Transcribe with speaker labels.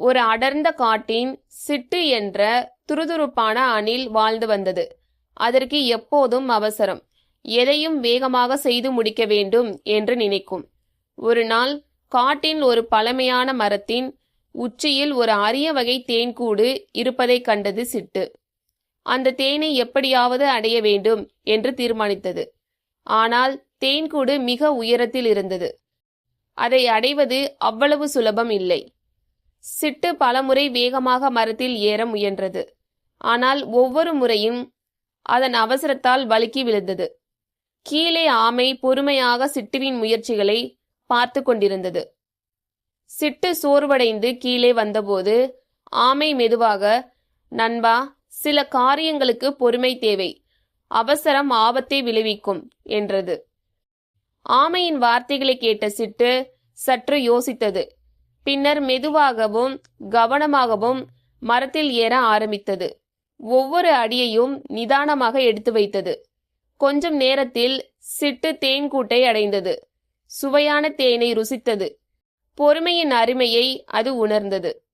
Speaker 1: ஒரு அடர்ந்த காட்டின் சிட்டு என்ற துருதுருப்பான அணில் வாழ்ந்து வந்தது. அதற்கு எப்போதும் அவசரம். எதையும் வேகமாக செய்து முடிக்க வேண்டும் என்று நினைக்கும். ஒரு நாள் காட்டின் ஒரு பழமையான மரத்தின் உச்சியில் ஒரு அரிய வகை தேன்கூடு இருப்பதைக் கண்டது சிட்டு. அந்த தேனை எப்படியாவது அடைய வேண்டும் என்று தீர்மானித்தது. ஆனால் தேன்கூடு மிக உயரத்தில் இருந்தது. அதை அடைவது அவ்வளவு சுலபம் இல்லை. சிட்டு பலமுறை வேகமாக மரத்தில் ஏற முயன்றது. ஆனால் ஒவ்வொரு முறையும் அதன் அவசரத்தால் வழுக்கி விழுந்தது. கீழே ஆமை பொறுமையாக சிட்டுவின் முயற்சிகளை பார்த்து கொண்டிருந்தது. சிட்டு சோர்வடைந்து கீழே வந்தபோது ஆமை மெதுவாக நண்பா சில காரியங்களுக்கு பொறுமை தேவை. அவசரம் ஆபத்தை விளைவிக்கும் என்றது. ஆமையின் வார்த்தைகளை கேட்ட சிட்டு சற்று யோசித்தது. பின்னர் மெதுவாகவும் கவனமாகவும் மரத்தில் ஏற ஆரம்பித்தது. ஒவ்வொரு அடியையும் நிதானமாக எடுத்து வைத்தது. கொஞ்சம் நேரத்தில் சிட்டு தேன் கூட்டை அடைந்தது. சுவையான தேனை ருசித்தது. பொறுமையின் அருமையை அது உணர்ந்தது.